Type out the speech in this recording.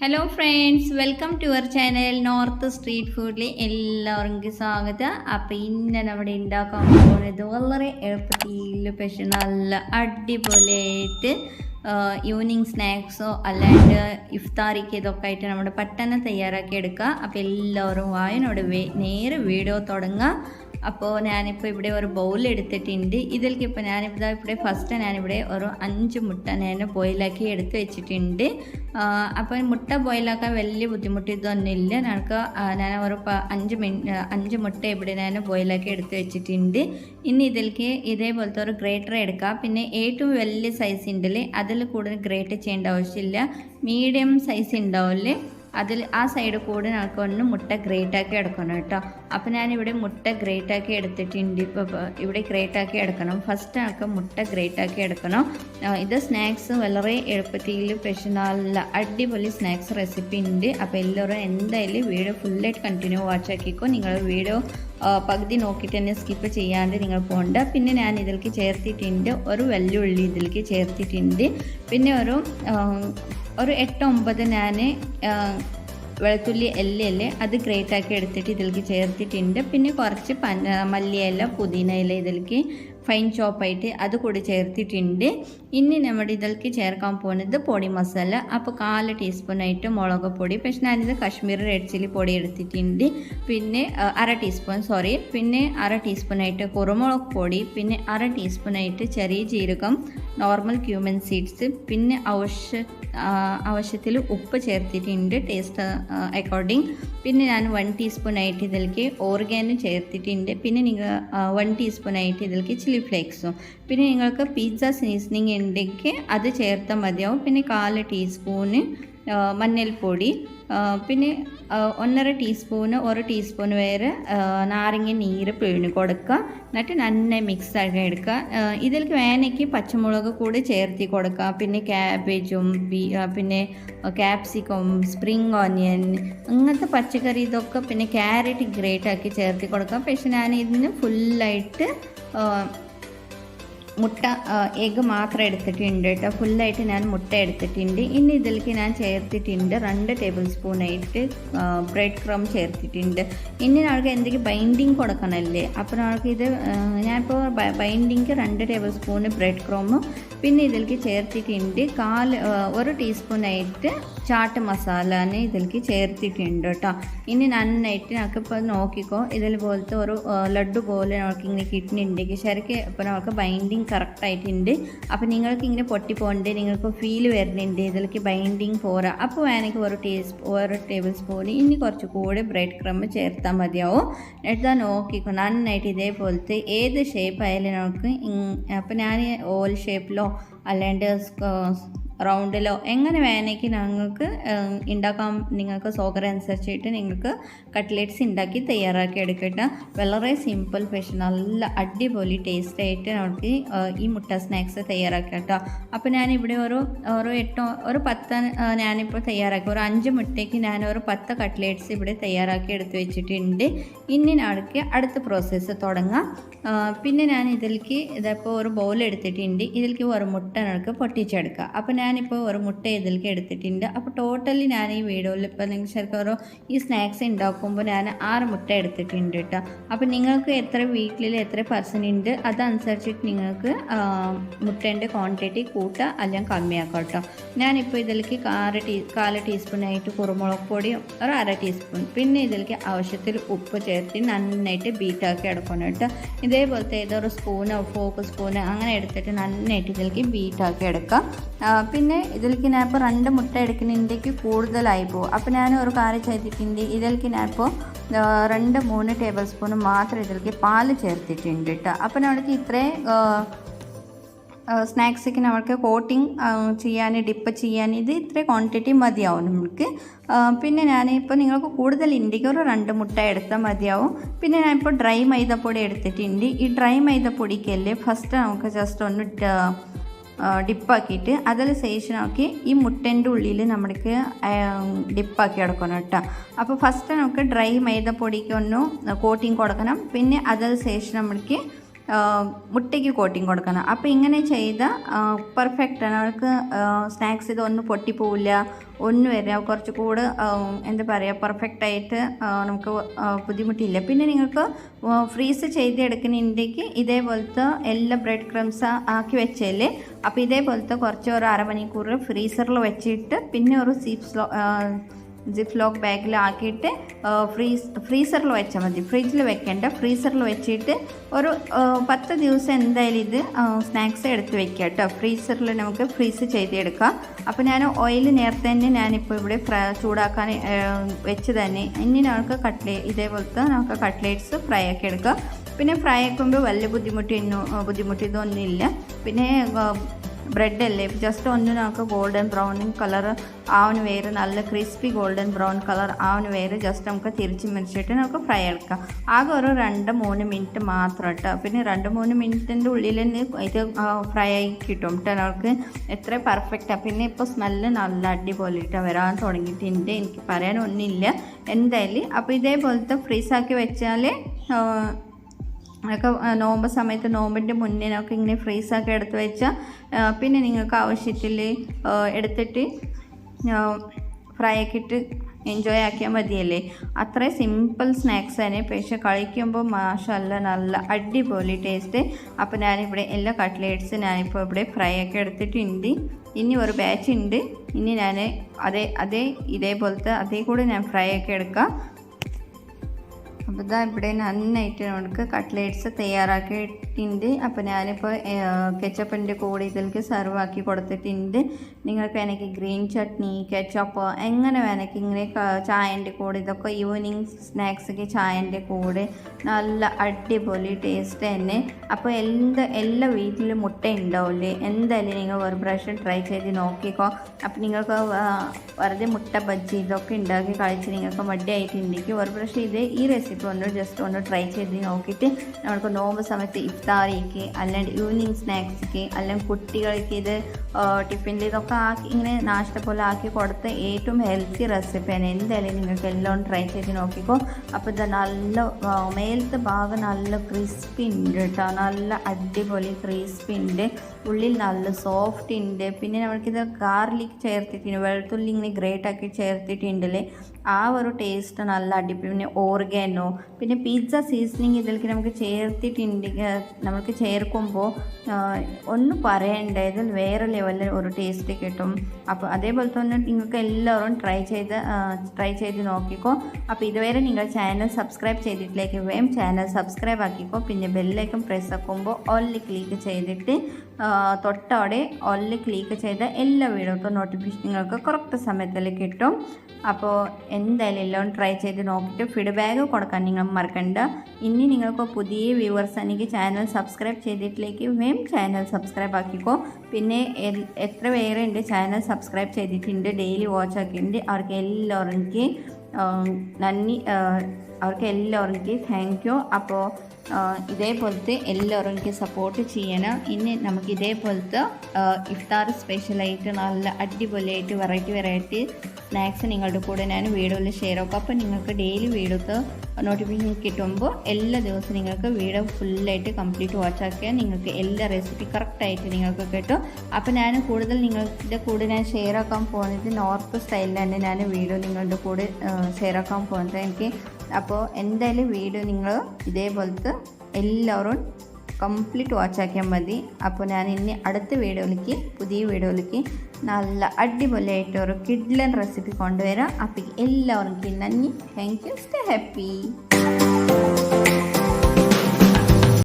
Hello friends welcome to our channel north street ഫുഡിൽ എല്ലാവർക്കും സ്വാഗതം. അപ്പോൾ ഇന്ന് നമ്മുടെ ഉണ്ടാക്കാൻ പോകുന്നത് വളരെ എളുപ്പത്തിൽ പക്ഷെ നല്ല അടിപൊളിയായിട്ട് ഈവനിങ് സ്നാക്സോ അല്ലാണ്ട് ഇഫ്താറിക്ക് ഇതൊക്കെ ആയിട്ട് നമ്മുടെ പെട്ടെന്ന് തയ്യാറാക്കി എടുക്കുക അപ്പോൾ എല്ലാവരും വായനോട് നേരെ വീഡിയോ തുടങ്ങുക അപ്പോൾ ഞാനിപ്പോൾ ഇവിടെ ഒരു ബൗൾ എടുത്തിട്ടുണ്ട്. ഇതിലേക്ക് ഇപ്പോൾ ഞാനിപ്പോൾ ഇവിടെ ഫസ്റ്റ് ഞാനിവിടെ ഒരു അഞ്ച് മുട്ട ഞാൻ ബോയിലാക്കി എടുത്ത് വെച്ചിട്ടുണ്ട്. അപ്പോൾ മുട്ട ബോയിലാക്കാൻ വലിയ ബുദ്ധിമുട്ട് ഇതൊന്നുമില്ല ഞങ്ങൾക്ക് ഞാൻ ഒരു അഞ്ച് മിനിറ്റ് അഞ്ച് മുട്ട ഇവിടെ ഞാൻ ബോയിലാക്കി എടുത്ത് വെച്ചിട്ടുണ്ട്. ഇനി ഇതിലേക്ക് ഇതേപോലത്തെ ഒരു ഗ്രേറ്റർ എടുക്കാം. പിന്നെ ഏറ്റവും വലിയ സൈസ് ഉണ്ടല്ലേ അതിൽ കൂടുതൽ ഗ്രേറ്റ് ചെയ്യേണ്ട ആവശ്യമില്ല. മീഡിയം സൈസ് ഉണ്ടാവില്ലേ അതിൽ ആ സൈഡ് കൂടെ നമുക്ക് ഒന്ന് മുട്ട ഗ്രേറ്റാക്കി എടുക്കണം കേട്ടോ. അപ്പോൾ ഞാനിവിടെ മുട്ട ഗ്രേറ്റാക്കി എടുത്തിട്ടുണ്ട്. ഇപ്പോൾ ഇവിടെ ഗ്രേറ്റാക്കി എടുക്കണം. ഫസ്റ്റ് നമുക്ക് മുട്ട ഗ്രേറ്റാക്കി എടുക്കണം. ഇത് സ്നാക്സ് വളരെ എളുപ്പത്തിൽ പക്ഷെ നല്ല അടിപൊളി സ്നാക്സ് റെസിപ്പി ഉണ്ട്. അപ്പോൾ എല്ലാവരും എന്തായാലും വീഡിയോ ഫുള്ളായിട്ട് കണ്ടിന്യൂ വാച്ച് ആക്കിക്കോ. നിങ്ങൾ വീഡിയോ പകുതി നോക്കിയിട്ട് തന്നെ സ്കിപ്പ് ചെയ്യാണ്ട് നിങ്ങൾ പോകണ്ട പിന്നെ ഞാൻ ഇതിലേക്ക് ചേർത്തിട്ടുണ്ട്. ഒരു വെല്ലുള്ളി ഇതിലേക്ക് ചേർത്തിട്ടുണ്ട്. പിന്നെ ഒരു ഒരു എട്ട് ഒമ്പത് ഞാൻ വെളുത്തുള്ളി എല്ലയല്ലേ അത് ഗ്രേറ്റ് ആക്കി എടുത്തിട്ട് ഇതിലേക്ക് ചേർത്തിട്ടുണ്ട്. പിന്നെ കുറച്ച് പന മല്ലിയില പുതിന ഇല ഇതിലേക്ക് ഫൈൻ ചോപ്പായിട്ട് അത് കൂടി ചേർത്തിട്ടുണ്ട്. ഇനി നമ്മുടെ ഇതിലേക്ക് ചേർക്കാൻ പോകുന്നത് പൊടി മസാല. അപ്പോൾ കാൽ ടീസ്പൂണായിട്ട് മുളക് പൊടി. പക്ഷെ ഞാനിത് കാശ്മീർ റെഡ് ചില്ലി പൊടി എടുത്തിട്ടുണ്ട്. പിന്നെ അര ടീസ്പൂൺ സോറി പിന്നെ അര ടീസ്പൂണായിട്ട് കുരുമുളക് പൊടി. പിന്നെ അര ടീസ്പൂണായിട്ട് ചെറിയ ജീരകം നോർമൽ ക്യൂമൻ സീഡ്സ് പിന്നെ ആവശ്യ ആവശ്യത്തിൽ ഉപ്പ് ചേർത്തിട്ടുണ്ട് ടേസ്റ്റ് അക്കോർഡിംഗ് പിന്നെ ഞാൻ വൺ ടീസ്പൂൺ ആയിട്ട് ഇതിലേക്ക് ഓർഗാനും ചേർത്തിട്ടുണ്ട്. പിന്നെ നിങ്ങൾ വൺ ടീസ്പൂൺ ആയിട്ട് ഇതിലേക്ക് ചില്ലി ഫ്ലേക്സും പിന്നെ നിങ്ങൾക്ക് പിസ്സ സീസണിങ് ഉണ്ടെങ്കിൽ അത് ചേർത്താൽ മതിയാവും. പിന്നെ കാൽ ടീസ്പൂണ് മഞ്ഞൾപ്പൊടി പിന്നെ ഒന്നര ടീസ്പൂണ് ഒരു ടീസ്പൂൺ വരെ നാരങ്ങ നീര് പിഴിഞ്ഞ് കൊടുക്കുക. എന്നിട്ട് നന്നായി മിക്സ് ആക്കി എടുക്കുക. ഇതിലേക്ക് വേനയ്ക്ക് പച്ചമുളക് കൂടി ചേർത്തി കൊടുക്കുക. പിന്നെ ക്യാബേജും പിന്നെ ക്യാപ്സിക്കം സ്പ്രിങ് ഓനിയൻ അങ്ങനത്തെ പച്ചക്കറി ഇതൊക്കെ പിന്നെ ക്യാരറ്റ് ഗ്രേറ്റ് ആക്കി ചേർത്തി കൊടുക്കുക. പക്ഷെ ഞാൻ ഇതിന് ഫുള്ളായിട്ട് മുട്ട എഗ്ഗ് മാത്രം എടുത്തിട്ടുണ്ട് കേട്ടോ. ഫുള്ളായിട്ട് ഞാൻ മുട്ട എടുത്തിട്ടുണ്ട്. ഇനി ഇതിലേക്ക് ഞാൻ ചേർത്തിട്ടുണ്ട് രണ്ട് ടേബിൾ സ്പൂണായിട്ട് ബ്രെഡ് ക്രം ചേർത്തിട്ടുണ്ട്. ഇനി നമുക്ക് എന്തെങ്കിലും ബൈൻഡിങ് കൊടുക്കണമല്ലേ? അപ്പോൾ നമുക്ക് ഇത് ഞാനിപ്പോൾ ബൈൻഡിങ് രണ്ട് ടേബിൾ സ്പൂണ് ബ്രെഡ് ക്രോമും പിന്നെ ഇതിലേക്ക് ചേർത്തിട്ടുണ്ട് കാൽ ഒരു ടീസ്പൂണായിട്ട് ചാട്ട് മസാലനെ ഇതിലേക്ക് ചേർത്തിട്ടുണ്ട് കേട്ടോ. ഇനി നന്നായിട്ട് നമുക്കിപ്പോൾ നോക്കിക്കോ ഇതിൽ പോലത്തെ ഒരു ലഡു പോലെ നമുക്ക് ഇങ്ങനെ കിട്ടുന്നുണ്ടെങ്കിൽ ശരിക്കും ഇപ്പോൾ നമുക്ക് ബൈൻഡിങ് കറക്റ്റായിട്ടുണ്ട് അപ്പോൾ നിങ്ങൾക്ക് ഇങ്ങനെ പൊട്ടി പോകണ്ട് നിങ്ങൾക്ക് ഫീൽ വരുന്നുണ്ട് ഇതിലേക്ക് ബൈൻഡിങ് പോരാ അപ്പോൾ വേണമെങ്കിൽ ഒരു ടീസ്പൂ ഒരു ടേബിൾ സ്പൂൺ ഇനി കുറച്ച് കൂടെ ബ്രെഡ് ക്രമ്പ് ചേർത്താൽ മതിയാവും എടുത്താൽ നോക്കിക്കോ നന്നായിട്ട് ഇതേപോലത്തെ ഏത് ഷേപ്പ് ആയാലും നമുക്ക് അപ്പോൾ ഞാൻ ഓൾ ഷേപ്പിലോ അല്ലാണ്ട് റൗണ്ടിലോ എങ്ങനെ വേണമെങ്കിൽ ഞങ്ങൾക്ക് ഉണ്ടാക്കാൻ ഉണ്ടാക്കാം നിങ്ങൾക്ക് സൗകര്യം അനുസരിച്ചിട്ട് നിങ്ങൾക്ക് കട്ട്ലേറ്റ്സ് ഉണ്ടാക്കി തയ്യാറാക്കി എടുക്കട്ടെ. വളരെ സിമ്പിൾ ഫിഷ് നല്ല അടിപൊളി ടേസ്റ്റ് ആയിട്ട് നമുക്ക് ഈ മുട്ട സ്നാക്സ് തയ്യാറാക്കി കേട്ടോ. അപ്പോൾ ഞാനിവിടെ ഒരു ഒരു എട്ടോ ഒരു പത്ത് ഞാനിപ്പോൾ തയ്യാറാക്കി ഒരു അഞ്ച് മുട്ടയ്ക്ക് ഞാൻ ഒരു പത്ത് കട്ട്ലേറ്റ്സ് ഇവിടെ തയ്യാറാക്കി എടുത്ത് വെച്ചിട്ടുണ്ട്. ഇനി നമുക്ക് അടുത്ത പ്രോസസ്സ് തുടങ്ങാം. പിന്നെ ഞാൻ ഇതിലേക്ക് ഇതിപ്പോൾ ഒരു ബൗൾ എടുത്തിട്ടുണ്ട്. ഇതിലേക്ക് ഒരു മുട്ട നമുക്ക് പൊട്ടിച്ചെടുക്കുക അപ്പോൾ ഞാനിപ്പോൾ ഒരു മുട്ട ഇതിലേക്ക് എടുത്തിട്ടുണ്ട്. അപ്പോൾ ടോട്ടലി ഞാൻ ഈ വീഡിയോയിൽ ഇപ്പോൾ നിങ്ങൾ ശരിക്കും ഓരോ ഈ സ്നാക്സ് ഉണ്ടാക്കുമ്പോൾ ഞാൻ ആറ് മുട്ട എടുത്തിട്ടുണ്ട് കേട്ടോ അപ്പോൾ നിങ്ങൾക്ക് എത്ര വീട്ടിൽ എത്ര പെർസെന്റ് ഉണ്ട് അതനുസരിച്ചിട്ട് നിങ്ങൾക്ക് മുട്ടേന്റെ ക്വാണ്ടിറ്റി കൂട്ടുക അല്ലെങ്കിൽ കമ്മിയാക്കാം കേട്ടോ ഞാനിപ്പോൾ ഇതിലേക്ക് കാൽ ടീ കാൽ ടീസ്പൂണായിട്ട് കുരുമുളക് പൊടിയും ഒരു അര ടീസ്പൂൺ പിന്നെ ഇതിലേക്ക് ആവശ്യത്തിൽ ഉപ്പ് ചേർത്ത് നന്നായിട്ട് ബീറ്റാക്കി എടുക്കണം കേട്ടോ ഇതേപോലത്തെ ഏതൊരു സ്പൂണോ ഫോക്ക് സ്പൂണോ അങ്ങനെ എടുത്തിട്ട് നന്നായിട്ട് ഇതിലേക്ക് ബീറ്റാക്കി എടുക്കാം. പിന്നെ ഇതിലേക്ക് രണ്ട് മുട്ട എടുക്കുന്നുണ്ടെങ്കിൽ കൂടുതലായി പോകും അപ്പോൾ ഞാൻ ഒരു കാര്യം ചെയ്തിട്ടുണ്ട്. ഇതിലേക്ക് ഞാൻ ഇപ്പോൾ രണ്ട് മൂന്ന് ടേബിൾ സ്പൂൺ മാത്രം ഇതിലേക്ക് പാൽ ചേർത്തിട്ടുണ്ട് കേട്ടോ അപ്പോൾ നമ്മൾക്ക് ഇത്രയും സ്നാക്സൊക്കെ നമ്മൾക്ക് കോട്ടിങ് ചെയ്യാൻ ഡിപ്പ് ചെയ്യാൻ ഇത് ഇത്ര ക്വാണ്ടിറ്റി മതിയാവും നമുക്ക് പിന്നെ ഞാനിപ്പോൾ നിങ്ങൾക്ക് കൂടുതൽ ഇൻഡിക്ക് ഒരു രണ്ട് മുട്ട എടുത്താൽ മതിയാവും. പിന്നെ ഞാനിപ്പോൾ ഡ്രൈ മൈദപ്പൊടി എടുത്തിട്ടുണ്ട്. ഈ ഡ്രൈ മൈദപ്പൊടിക്കല്ലേ ഫസ്റ്റ് നമുക്ക് ജസ്റ്റ് ഒന്ന് ഡിപ്പാക്കിയിട്ട് അതിൽ ശേഷമാക്കി ഈ മുട്ടന്റെ ഉള്ളിൽ നമ്മൾക്ക് ഡിപ്പാക്കി എടുക്കണം കേട്ടോ. അപ്പോൾ ഫസ്റ്റ് നമുക്ക് ഡ്രൈ മൈദപ്പൊടിക്ക് ഒന്ന് കോട്ടിങ് കൊടുക്കണം. പിന്നെ അതിൽ ശേഷം നമ്മൾക്ക് മുട്ടയ്ക്ക് കോട്ടിങ് കൊടുക്കണം. അപ്പോൾ ഇങ്ങനെ ചെയ്ത പെർഫെക്റ്റ് ആണ്. അവർക്ക് സ്നാക്സ് ഇത് ഇതൊന്നും പൊട്ടിപ്പോവില്ല. ഒന്നും വരില്ല കുറച്ച് കൂടെ എന്താ പറയുക പെർഫെക്റ്റ് ആയിട്ട് നമുക്ക് ബുദ്ധിമുട്ടില്ല. പിന്നെ നിങ്ങൾക്ക് ഫ്രീസ് ചെയ്തെടുക്കുന്നുണ്ടെങ്കിൽ ഇതേപോലത്തെ എല്ലാ ബ്രെഡ് ക്രംസ് ആക്കി വെച്ചല്ലേ? അപ്പോൾ ഇതേപോലത്തെ കുറച്ച് ഒരു അരമണിക്കൂർ ഫ്രീസറിൽ വെച്ചിട്ട് പിന്നെ ഒരു സിപ്സ് ജിപ്പ് ലോക്ക് ബാഗിലാക്കിയിട്ട് ഫ്രീസ് ഫ്രീസറിൽ വെച്ചാൽ മതി. ഫ്രിഡ്ജിൽ വെക്കേണ്ട. ഫ്രീസറിൽ വെച്ചിട്ട് ഒരു പത്ത് ദിവസം എന്തായാലും ഇത് സ്നാക്സ് എടുത്ത് വെക്കുക കേട്ടോ. ഫ്രീസറിൽ നമുക്ക് ഫ്രീസ് ചെയ്തെടുക്കാം. അപ്പോൾ ഞാൻ ഓയിൽ നേരത്തെ തന്നെ ഞാനിപ്പോൾ ഇവിടെ ഫ്രൈ ചൂടാക്കാൻ വെച്ച് തന്നെ ഇനി നമുക്ക് കട്ട്ലേ ഇതേപോലത്തെ നമുക്ക് കട്ട്ലേറ്റ്സ് ഫ്രൈ ആക്കി എടുക്കാം. പിന്നെ ഫ്രൈ ആക്കുമ്പോൾ വലിയ ബുദ്ധിമുട്ടൊന്നും ബുദ്ധിമുട്ട് ഇതൊന്നുമില്ല പിന്നെ ബ്രെഡ് അല്ലേ ജസ്റ്റ് ഒന്ന് നമുക്ക് ഗോൾഡൻ ബ്രൗണിങ് കളർ ആവന് വേര് നല്ല ക്രിസ്പി ഗോൾഡൻ ബ്രൗൺ കളർ ആവന് വേര്. ജസ്റ്റ് നമുക്ക് തിരിച്ച് മരിച്ചിട്ട് നമുക്ക് ഫ്രൈ എടുക്കാം. ആകെ ഒരു രണ്ട് മൂന്ന് മിനിറ്റ് മാത്രം കേട്ടോ പിന്നെ രണ്ട് മൂന്ന് മിനിറ്റിന്റെ ഉള്ളിൽ തന്നെ ഇത് ഫ്രൈ ആയി കിട്ടും കേട്ടോ നമുക്ക്. എത്ര പെർഫെക്റ്റാണ് പിന്നെ ഇപ്പോൾ സ്മെല്ല് നല്ല അടിപൊളി അടിപൊളിയിട്ട് വരാൻ തുടങ്ങിയിട്ടുണ്ട്. എനിക്ക് പറയാനൊന്നുമില്ല. എന്തായാലും അപ്പോൾ ഇതേപോലത്തെ ഫ്രീസാക്കി വെച്ചാൽ അതൊക്കെ നോമ്പ് സമയത്ത് നോമ്പിന്റെ മുന്നിനൊക്കെ ഇങ്ങനെ ഫ്രീസൊക്കെ എടുത്ത് വെച്ചാൽ പിന്നെ നിങ്ങൾക്ക് ആവശ്യത്തിൽ എടുത്തിട്ട് ഫ്രൈ ആക്കിയിട്ട് എൻജോയ് ആക്കിയാൽ മതിയല്ലേ? അത്രയും സിമ്പിൾ സ്നാക്സ് തന്നെ. പക്ഷെ കഴിക്കുമ്പോൾ മാഷല്ല നല്ല അടിപൊളി ടേസ്റ്റ് അപ്പോൾ ഞാനിവിടെ എല്ലാ കട്ട്ലേറ്റ്സ് ഞാനിപ്പോൾ ഇവിടെ ഫ്രൈ ഒക്കെ എടുത്തിട്ടുണ്ട് ഇനി ഒരു ബാച്ച് ഉണ്ട് ഇനി ഞാൻ അതേ അതേ ഇതേപോലത്തെ അതേ കൂടെ ഞാൻ ഫ്രൈ ഒക്കെ എടുക്കാം. അപ്പോൾ ഇതാ ഇവിടെ നന്നായിട്ട് നമുക്ക് കട്ട്ലേറ്റ്സ് തയ്യാറാക്കിയിട്ടുണ്ട് അപ്പോൾ ഞാനിപ്പോൾ കെച്ചപ്പിന്റെ കൂടെ ഇതിലേക്ക് സെർവ് ആക്കി കൊടുത്തിട്ടുണ്ട്. നിങ്ങൾക്ക് വേണമെങ്കിൽ ഗ്രീൻ ചട്നി കെച്ചപ്പ് എങ്ങനെ വേണമെങ്കിൽ ഇങ്ങനെ ചായന്റെ കൂടെ ഇതൊക്കെ ഈവനിങ് സ്നാക്സൊക്കെ ചായന്റെ കൂടെ നല്ല അടിപൊളി ടേസ്റ്റ് തന്നെ. അപ്പോൾ എന്ത് എല്ലാ വീട്ടിലും മുട്ട ഉണ്ടാവില്ലേ എന്തായാലും നിങ്ങൾ ഒരു പ്രാവശ്യം ട്രൈ ചെയ്ത് നോക്കിക്കോ. അപ്പോൾ നിങ്ങൾക്ക് വെറുതെ മുട്ട ബജ്ജി ഇതൊക്കെ ഉണ്ടാക്കി കഴിച്ച് നിങ്ങൾക്ക് മടിയായിട്ടുണ്ടെങ്കിൽ ഒരു പ്രാവശ്യം ഇത് ഈ റെസിപ്പി ഒന്ന് ജസ്റ്റ് ഒന്ന് ട്രൈ ചെയ്ത് നോക്കിയിട്ട് നമുക്ക് നോമ്പ് സമയത്ത് ഇഫ്താറിക്ക് അല്ലെങ്കിൽ ഈവനിങ് സ്നാക്സിക്ക് അല്ലെങ്കിൽ കുട്ടികൾക്ക് ഇത് ടിഫിനിൽ ഇതൊക്കെ ആക്കി ഇങ്ങനെ നാഷ്ട പോലെ ആക്കി കൊടുത്ത ഏറ്റവും ഹെൽത്തി റെസിപ്പിയാണ് എന്തായാലും നിങ്ങൾക്ക് എല്ലാം ട്രൈ ചെയ്ത് നോക്കിക്കോ. അപ്പോൾ ഇത് നല്ല മേലത്തെ ഭാഗം നല്ല ക്രിസ്പി ഉണ്ട് കേട്ടോ നല്ല അടിപൊളി ക്രിസ്പി ഉണ്ട്. ഉള്ളിൽ നല്ല സോഫ്റ്റ് ഉണ്ട്. പിന്നെ നമുക്കിത് ഗാർലിക് ചേർത്തിട്ടുണ്ട്. വെളുത്തുള്ളി ഇങ്ങനെ ഗ്രേറ്റ് ആക്കി ചേർത്തിട്ടുണ്ടല്ലേ ആ ഒരു ടേസ്റ്റ് നല്ല അടിപൊളി. പിന്നെ ഓർഗാനോ പിന്നെ പിസ്സ സീസണിങ് ഇതിലേക്ക് നമുക്ക് ചേർത്തിട്ടുണ്ടെങ്കിൽ നമുക്ക് ചേർക്കുമ്പോൾ ഒന്നും പറയണ്ട ഇതിൽ വേറെ ലെവലിൽ ഒരു ടേസ്റ്റ് കിട്ടും. അപ്പോൾ അതേപോലെ തന്നെ നിങ്ങൾക്ക് എല്ലാവരും ട്രൈ ചെയ്ത് ട്രൈ ചെയ്ത് നോക്കിക്കോ. അപ്പോൾ ഇതുവരെ നിങ്ങൾ ചാനൽ സബ്സ്ക്രൈബ് ചെയ്തിട്ടില്ലെങ്കിൽ വേം ചാനൽ സബ്സ്ക്രൈബ് ആക്കിക്കോ. പിന്നെ ബെല്ലേക്കും പ്രസ് ആക്കുമ്പോൾ ഓൺലി ക്ലിക്ക് ചെയ്തിട്ട് തൊട്ടോടെ ഓൺലി ക്ലിക്ക് ചെയ്ത എല്ലാ വീഡിയോക്കും നോട്ടിഫിക്കേഷൻ നിങ്ങൾക്ക് കറക്റ്റ് സമയത്തിൽ കിട്ടും. അപ്പോൾ എന്തായാലും എല്ലാം ട്രൈ ചെയ്ത് നോക്കിയിട്ട് ഫീഡ്ബാക്ക് കൊടുക്കാൻ നിങ്ങൾ മറക്കണ്ട. ഇനി നിങ്ങൾക്ക് പുതിയ വ്യൂവേഴ്സ് എനിക്ക് ചാനൽ സബ്സ്ക്രൈബ് ചെയ്തിട്ടില്ലേക്ക് വേം ചാനൽ സബ്സ്ക്രൈബ് ആക്കിക്കോ. പിന്നെ എത്ര പേര് എന്റെ ചാനൽ സബ്സ്ക്രൈബ് ചെയ്തിട്ടുണ്ട്? ഡെയിലി വാച്ച് ആക്കിയിട്ടുണ്ട്. അവർക്ക് എല്ലാവർക്കും നന്ദി അവർക്ക് എല്ലാവർക്കും താങ്ക് യു അപ്പോൾ ഇതേപോലത്തെ എല്ലാവർക്കും സപ്പോർട്ട് ചെയ്യണം. ഇനി നമുക്ക് ഇതേപോലത്തെ ഇഫ്താർ സ്പെഷ്യലായിട്ട് നല്ല അടിപൊളിയായിട്ട് വെറൈറ്റി വെറൈറ്റി സ്നാക്സ് നിങ്ങളുടെ കൂടെ ഞാൻ വീഡിയോയിൽ ഷെയർ ആക്കും. അപ്പോൾ നിങ്ങൾക്ക് ഡെയിലി വീഡിയോക്ക് നോട്ടിഫിക്കേഷൻ കിട്ടുമ്പോൾ എല്ലാ ദിവസവും നിങ്ങൾക്ക് വീഡിയോ ഫുള്ളായിട്ട് കംപ്ലീറ്റ് വാച്ച് ആക്കിയാൽ നിങ്ങൾക്ക് എല്ലാ റെസിപ്പി കറക്റ്റായിട്ട് നിങ്ങൾക്ക് കിട്ടും. അപ്പോൾ ഞാൻ കൂടുതൽ നിങ്ങളുടെ കൂടെ ഞാൻ ഷെയർ ആക്കാൻ പോകുന്നത് നോർത്ത് സ്റ്റൈലിൽ തന്നെ ഞാൻ വീഡിയോ നിങ്ങളുടെ കൂടെ ഷെയർ ആക്കാൻ പോകുന്നത്. എനിക്ക് അപ്പോൾ എന്തായാലും വീഡിയോ നിങ്ങൾ ഇതേപോലത്തെ എല്ലാവരും കംപ്ലീറ്റ് വാച്ചാക്കിയാൽ മതി. അപ്പോൾ ഞാൻ ഇനി അടുത്ത വീഡിയോയിലേക്ക് പുതിയ വീഡിയോയിലേക്ക് നല്ല അടിപൊളിയായിട്ട് ഒരു കിഡ്ലൻ റെസിപ്പി കൊണ്ടുവരാം. അപ്പോൾ എല്ലാവർക്കും നന്ദി. Thank you stay happy